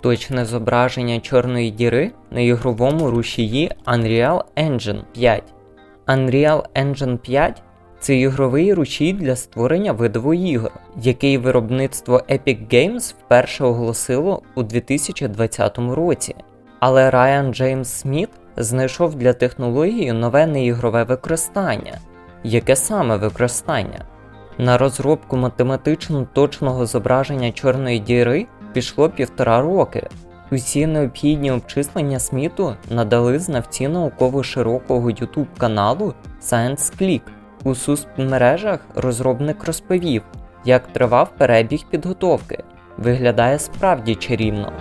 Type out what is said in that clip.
точне зображення чорної діри на ігровому рушії Unreal Engine 5. Unreal Engine 5 це ігровий рушій для створення видову ігор, який виробництво Epic Games вперше оголосило у 2020 році. Але Райан Джеймс Сміт знайшов для технології нове неігрове використання. Яке саме використання? На розробку математично точного зображення чорної діри пішло півтора роки. Усі необхідні обчислення Сміту надали знавці науково-широкого YouTube каналу Science Click. У соцмережах розробник розповів, як тривав перебіг підготовки. Виглядає справді чарівно.